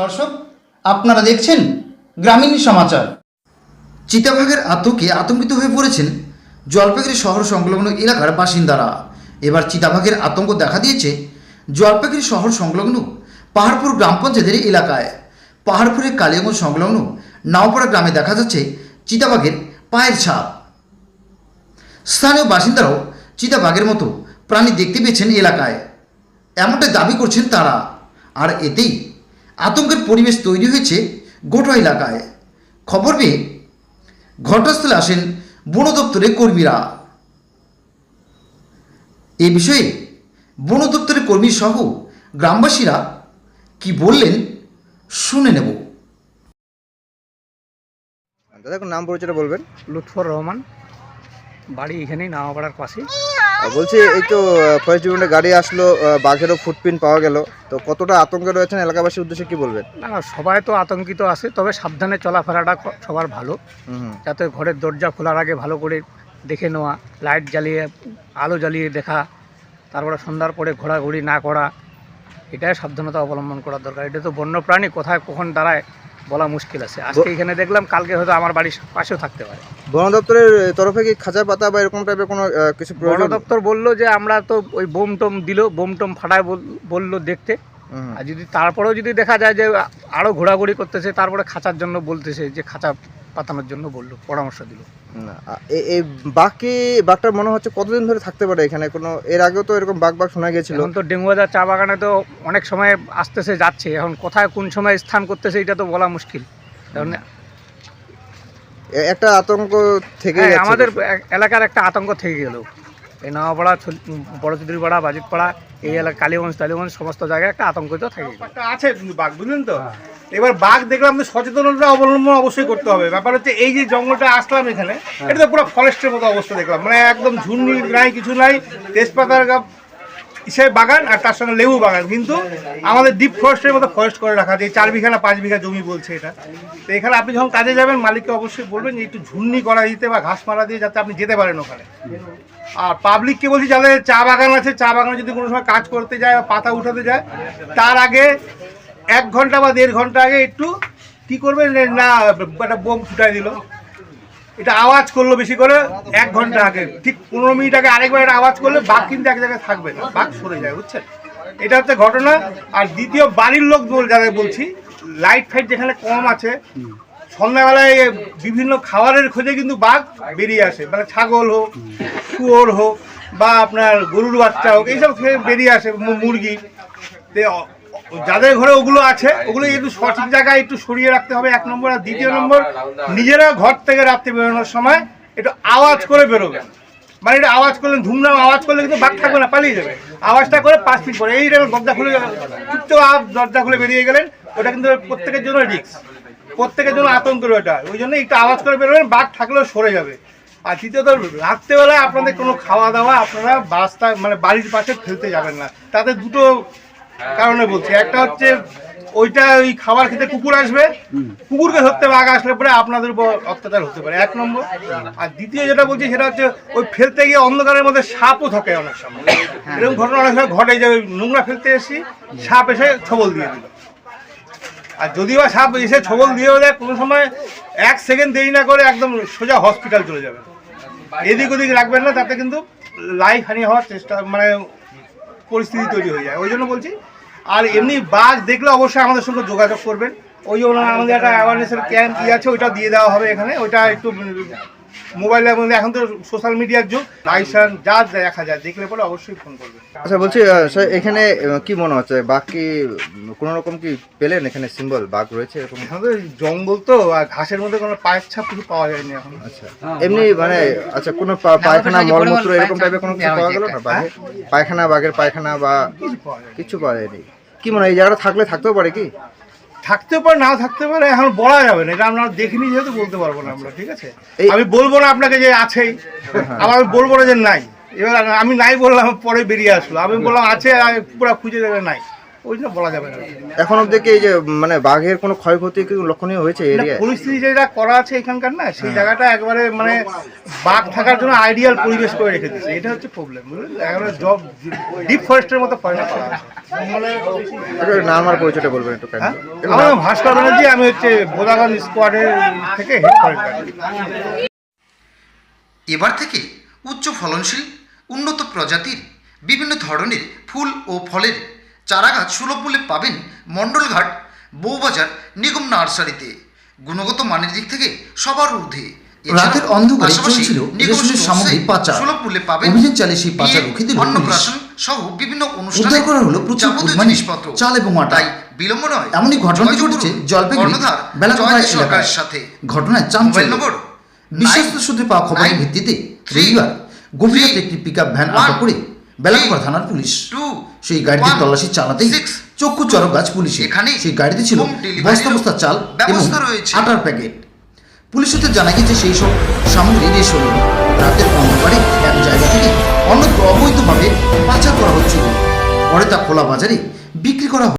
দর্শক, আপনারা দেখছেন গ্রামীণ সমাচার। চিতাবাঘের আতঙ্কে আতঙ্কিত হয়ে পড়েছেন জলপাইগুড়ি শহর সংলগ্ন এলাকার বাসিন্দারা। এবার চিতাবাঘের আতঙ্ক দেখা দিয়েছে জলপাইগুড়ি শহর সংলগ্ন পাহাড়পুর গ্রাম পঞ্চায়েতের এলাকায়। পাহাড়পুরের কালিয়াগঞ্জ সংলগ্ন নাওপাড়া গ্রামে দেখা যাচ্ছে চিতাবাঘের পায়ের ছাপ। স্থানীয় বাসিন্দারাও চিতাবাঘের মতো প্রাণী দেখতে পেয়েছেন এলাকায়। এমনটাই দাবি করছেন তারা। আর এতেই আতঙ্কের পরিবেশ তৈরি হয়েছে গোটা এলাকায়। খবর পেয়ে ঘটনাস্থলে আসেন বন দপ্তরের কর্মীরা। এ বিষয়ে বন দপ্তরের কর্মী সহ গ্রামবাসীরা কি বললেন শুনে নেব। দাদা নাম পরিচয়টা বলবেন? লুৎফর রহমান বাড়ি এখানেই নামাপাড়ার পাশে। বলছি এই তো ফরেস্ট ডিপার্টমেন্টের গাড়ি আসলো বাঘেরও ফুটপ্রিন্ট পাওয়া গেল। তো কতটা আতঙ্কে রয়েছেন? এলাকাবাসীর উদ্দেশ্যে কি বলবেন? না সবাই তো আতঙ্কিত আছে তবে সাবধানে চলাফেরাটা সবার ভালো। যাতে ঘরের দরজা খোলার আগে ভালো করে দেখে নেওয়া লাইট জ্বালিয়ে আলো জ্বালিয়ে দেখা তারপরে সন্ধ্যার পরে ঘোরাঘুরি না করা এটাই সাবধানতা অবলম্বন করার দরকার। এটা তো বন্য প্রাণী কোথায় কখন দাঁড়ায় বলা মুশকিল আছে। আজকে এখানে দেখলাম কালকে হয়তো আমার বাড়ির পাশেও থাকতে পারে। বন দপ্তরের তরফে কি খাঁচা পাতা বা এরকম টাইপের কোনো কিছু বন দপ্তর বলল যে আমরা তো ওই বোম টোম দিল বোম টোম ফাটায় বল- বলল দেখতে। আর যদি তারপরেও যদি দেখা যায় যে আরও ঘোরাঘুরি করতেছে তারপরে খাঁচার জন্য বলতেছে যে খাঁচা পাতানোর জন্য বলল পরামর্শ দিল। না, এই বাঘ কি বাঘটা মনে হচ্ছে কতদিন ধরে থাকতে পারে এখানে? কোনো এর আগেও তো এরকম বাঘ বাঘ শোনা গিয়েছিল। এখন তো ডেঙ্গুয়াদার চা বাগানে তো অনেক সময় আসতেছে যাচ্ছে। এখন কোথায় কোন সময় স্থান করতেছে এটা তো বলা মুশকিল। কারণ একটা আতঙ্ক থেকে হ্যাঁ, আমাদের এলাকার একটা আতঙ্ক থেকে গেল। এই নাওয়াপাড়া বড় চুদ্রিপাড়া বাজিতপাড়া এই এলাকা কালীগঞ্জ টালিগঞ্জ সমস্ত জায়গায় একটা আতঙ্কিত থাকে। আছে বাঘ বুঝলেন তো? এবার বাঘ দেখলাম তো সচেতনতা অবলম্বন অবশ্যই করতে হবে। ব্যাপার হচ্ছে এই যে জঙ্গলটা আসলাম এখানে এটা তো পুরো ফরেস্টের মতো অবস্থা দেখলাম। মানে একদম ঝুন্নি নাই কিছু নাই তেজপাতার ইসে বাগান আর তার সঙ্গে লেবু বাগান। কিন্তু আমাদের ডিপ ফরেস্টের মতো ফরেস্ট করে রাখা এই চার বিঘা না পাঁচ বিঘা জমি বলছে এটা। তো এখানে আপনি যখন কাজে যাবেন, মালিককে অবশ্যই বলবেন যে একটু ঝুন্নি করা দিতে বা ঘাস মারা দিয়ে যাতে আপনি যেতে পারেন ওখানে। আর পাবলিককে বলছি, যাদের চা বাগান আছে, চা বাগানে যদি কোনো সময় কাজ করতে যায় বা পাতা উঠাতে যায়, তার আগে এক ঘণ্টা বা দেড় ঘণ্টা আগে একটু কি করবে না, একটা বোম ফুটাই দিল। এটা আওয়াজ করল বেশি করে এক ঘণ্টা আগে। ঠিক পনেরো মিনিট আগে আরেকবার এটা আওয়াজ করলে বাঘ কিন্তু এক জায়গায় থাকবে না, বাঘ সরে যায়, বুঝছেন? এটা হচ্ছে ঘটনা। আর দ্বিতীয় বাড়ির লোক যাদের বলছি লাইট ফাইট যেখানে কম আছে, সন্ধ্যাবেলায় বিভিন্ন খাবারের খোঁজে কিন্তু বাঘ বেরিয়ে আসে। মানে ছাগল হোক, শুয়োর হোক, বা আপনার গরুর বাচ্চা হোক, এইসব খেয়ে বেরিয়ে আসে মুরগি। যাদের ঘরে ওগুলো আছে, ওগুলো একটু সঠিক জায়গায় একটু সরিয়ে রাখতে হবে, এক নম্বর আর দ্বিতীয় নম্বর, নিজেরা ঘর থেকে রাত্রে বেরোনোর সময় একটু আওয়াজ করে বেরোবেন মানে এটা আওয়াজ করলে, ধুমধাম আওয়াজ করলে কিন্তু বাঘ থাকবে না, পালিয়ে যাবে। আওয়াজটা করে পাঁচ ফিট পরে, এই দরজা খুলে চুপচাপ দরজা খুলে বেরিয়ে গেলেন, ওটা কিন্তু প্রত্যেকের জন্য রিস্ক। প্রত্যেকের জন্য আতঙ্কের ওটা ওই জন্য একটু আওয়াজ করে বেরোবেন, বাঘ থাকলেও সরে যাবে। আর দ্বিতীয়ত, রাত্রেবেলায় আপনাদের কোনো খাওয়া দাওয়া আপনারা বাস্তা মানে বাড়ির পাশে ফেলতে যাবেন না। তাতে দুটো কারণে বলছি একটা হচ্ছে ওইটা ওই খাবার খেতে কুকুর আসবে কুকুরকে ধরতে বাঘ আসলে পরে আপনাদের উপর অত্যাচার হতে পারে এক নম্বর। আর দ্বিতীয় যেটা বলছি সেটা হচ্ছে ওই ফেলতে গিয়ে অন্ধকারের মধ্যে সাপও থাকে অনেক সময়। এরকম ঘটনা অনেক সময় ঘটে যে ওই নোংরা ফেলতে এসেছি সাপ এসে ছবল দিয়ে দিল। আর যদিও বা সাপ এসে ছবল দিয়েও দেয় কোনো সময় এক সেকেন্ড দেরি না করে একদম সোজা হসপিটাল চলে যাবে। এদিক ওদিক রাখবেন না তাতে কিন্তু লাইফ হানি হওয়ার চেষ্টা মানে পরিস্থিতি তৈরি হয়ে যায়। ওই জন্য বলছি, আর এমনি বাঘ দেখলে অবশ্যই আমাদের সঙ্গে যোগাযোগ করবেন। ওই জন্য আমাদের একটা অ্যাওয়ারনেসের ক্যাম্প কী আছে, ওইটা দিয়ে দেওয়া হবে এখানে। ওইটা একটু মোবাইলের মধ্যে এখন তো সোশ্যাল মিডিয়ার যুগ। লাইসেন্স যা দেখা যায় দেখলে পরে অবশ্যই ফোন করবে। আচ্ছা বলছি স্যার এখানে কি মনে হচ্ছে? বাঘ কি কোনো রকম কি পেলেন? এখানে সিম্বল বাঘ রয়েছে এরকম? আমাদের জঙ্গল তো আর ঘাসের মধ্যে কোনো পায়ের ছাপ কিছু পাওয়া যায়নি এখন। আচ্ছা। এমনি মানে আচ্ছা কোনো পায়খানা মলমূত্র এরকম টাইপের কোনো কিছু পাওয়া গেল না বাঘের পায়খানা বাঘের পায়খানা বা কিছু পাওয়া যায় কিছু পাওয়া যায়নি। কি মনে হয় এই জায়গাটা থাকলে থাকতেও পারে কি? থাকতে পারে না থাকতে পারে এখন বলা যাবে না। এটা আমরা দেখিনি যেহেতু বলতে পারব না আমরা ঠিক আছে? আমি বলব না আপনাকে যে আছেই আবার আমি বলব না যে নাই। এবার আমি নাই বললাম পরে বেরিয়ে আসলো। আমি বললাম আছে পুরো খুঁজে দেবে নাই। ওই জন্য বলা যাবে না। এখন অব্দি কি এই যে মানে বাঘের কোনো ক্ষয়ক্ষতি কি লক্ষণীয় হয়েছে না, এরিয়ায়? পরিস্থিতি যেটা করা আছে এখানকার না সেই জায়গাটা একবারে মানে বাঘ থাকার জন্য আইডিয়াল পরিবেশ করে রেখে দিচ্ছে এটা হচ্ছে প্রবলেম একেবারে জব ডিপ ফরেস্টের মতো ফরেস্ট করা পরিচয়টা বলবেন একটু হ্যাঁ? কাইন্ডলি। আমার নাম ভাস্কর ব্যানার্জি আমি হচ্ছে বোদাগঞ্জ স্কোয়াডের থেকে হেড ফরেস্ট এবার থেকে উচ্চ ফলনশীল উন্নত প্রজাতির বিভিন্ন ধরনের ফুল ও ফলের চারাগাছ সুলভ মূল্যে পাবেন মণ্ডলঘাট বউবাজার নিগম নার্সারিতে। গুণগত মানের দিক থেকে সবার ঊর্ধ্বে। রাতের অন্ধকারে চলছিল রেশনের সামগ্রী পাচার। সুলভ মূল্যে পাবেন অভিযান চালিয়ে সেই পাচার রুখে অন্নপ্রাশন সহ বিভিন্ন অনুষ্ঠানে উদ্ধার করা হলো প্রচুর পরিমাণে জিনিসপত্র। চাল এবং আটা। বিলম্ব নয় এমনই ঘটনা ঘটেছে জলপাইগুড়ি কর্ণধার বেলাকোটা সরকারের সাথে। ঘটনায় চাঞ্চল্য। বিশ্বস্ত সূত্রে পাওয়া খবরের ভিত্তিতে রবিবার গভীর রাতে একটি পিকআপ ভ্যান আটক করে বেলাকোটা থানার পুলিশ। সেই গাড়িতে তল্লাশি চালাতেই চক্ষু চরক গাছ পুলিশে। এখানে সেই গাড়িতে ছিল বস্তা বস্তা চাল এবং। আটার প্যাকেট। পুলিশ সূত্রে জানা গেছে সেই সব সামগ্রী রেশন রাতের অন্ধকারে এক জায়গা থেকে অন্যত্র অবৈধভাবে পাচার করা হচ্ছিল। পরে তা খোলা বাজারে বিক্রি করা